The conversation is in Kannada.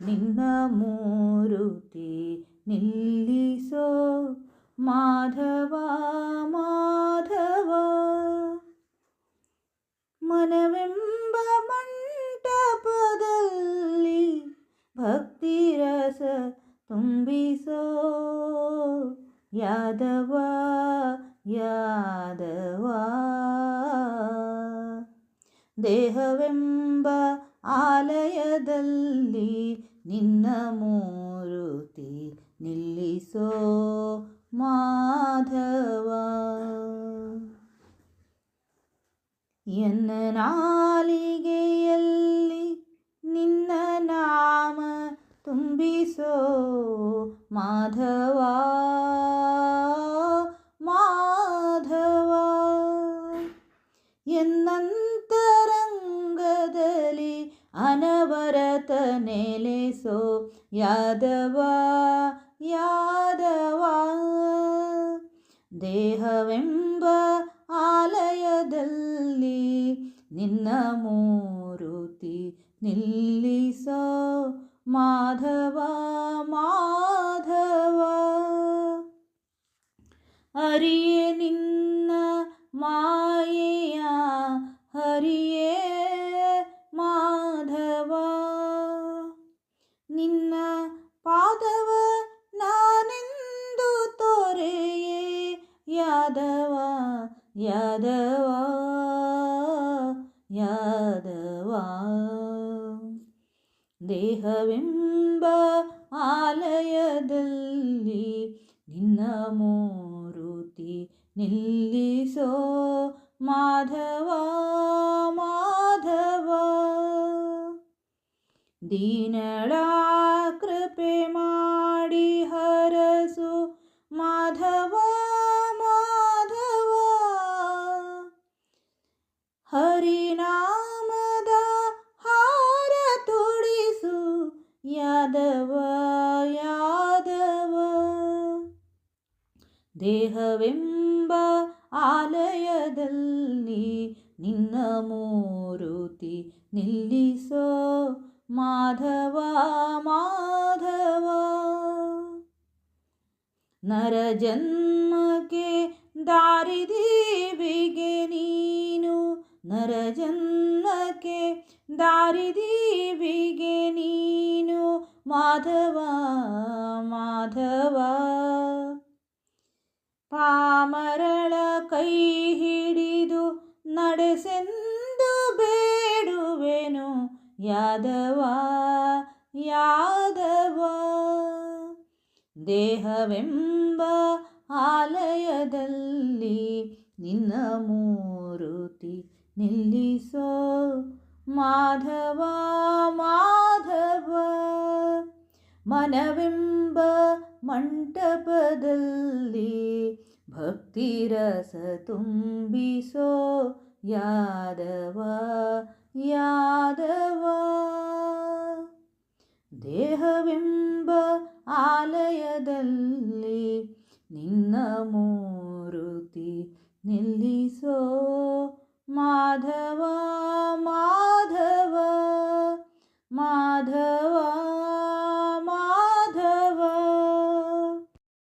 ನಿನ್ನ ಮೂರುತಿ ನಿಲ್ಲಿಸೋ ಮಾಧವ ಮಾಧವ. ಮನವೆಂಬ ಮಂಟಪದಲ್ಲಿ ಭಕ್ತಿರಸ ತುಂಬಿಸೋ ಯಾದವ ಯಾದವ. ದೇಹವೆಂಬ ಆಲಯದಲ್ಲಿ ನಿನ್ನ ಮೂರುತಿ ನಿಲ್ಲಿಸೋ ಮಾಧವ. ಎನ್ನ ನಾಲಿಗೆಯಲ್ಲಿ ನಿನ್ನ ನಾಮ ತುಂಬಿಸೋ ಮಾಧವ. ಮಾಧವ. ಎನ್ನಂತರಂಗದಲ್ಲಿ ನೆಲೆಸೋ ಯಾದವ ಯಾದವ. ದೇಹವೆಂಬ ಆಲಯದಲ್ಲಿ ನಿನ್ನ ಮೂರುತಿ ನಿಲ್ಲಿಸೋ ಮಾಧವ ಮಾಧವ. ಅರಿಯೇ ನಿನ್ನ ಮಾಯೆಯ ನಿನ್ನ ಪಾದವ ನಾನೆಂದು ತೋರೆಯೇ? ಯಾದವ ಯಾದವ ಯಾದವ. ದೇಹವೆಂಬ ಆಲಯದಲ್ಲಿ ನಿನ್ನ ಮೂರುತಿ ನಿಲ್ಲಿಸೋ ಮಾಧವ ಮಾಧವ ದೀನಳ ಕೃಪೆ ಮಾಡಿ ಹರಸು. ಮಾಧವ ಮಾಧವ, ಹರಿನಾಮದ ಹಾರ ತೊಡಿಸು ಯಾದವ ಯಾದವ, ದೇಹವೆಂಬ ಆಲಯದಲ್ಲಿ ನಿನ್ನ ಮೂರುತಿ ನಿಲ್ಲಿಸೋ. ಮಾಧವ ಮಾಧವ. ನರ ಜನ್ಮಕ್ಕೆ ದಾರಿದೀವಿಗೆ ನೀನು. ನರ ಜನ್ಮಕ್ಕೆ ದಾರಿದೀವಿಗೆ ನೀನು. ಮಾಧವ ಮಾಧವ. ಪಾಮರಳ ಕೈ ಹಿಡಿದು ನಡೆಸೆಂದು ಬೇಡುವೆನು ಯಾದವ ಯಾದವ, ದೇಹವೆಂಬ ಆಲಯದಲ್ಲಿ ನಿನ್ನ ಮೂರುತಿ ನಿಲ್ಲಿಸೋ ಮಾಧವ ಮಾಧವ. ಮನವೆಂಬ ಮಂಟಪದಲ್ಲಿ ಭಕ್ತಿರಸ ತುಂಬಿಸೋ ಯಾದವ ಯಾದವ. ವೆಂಬ ಆಲಯದಲ್ಲಿ ನಿನ್ನ ಮೂರುತಿ ನಿಲ್ಲಿಸೋ ಮಾಧವ.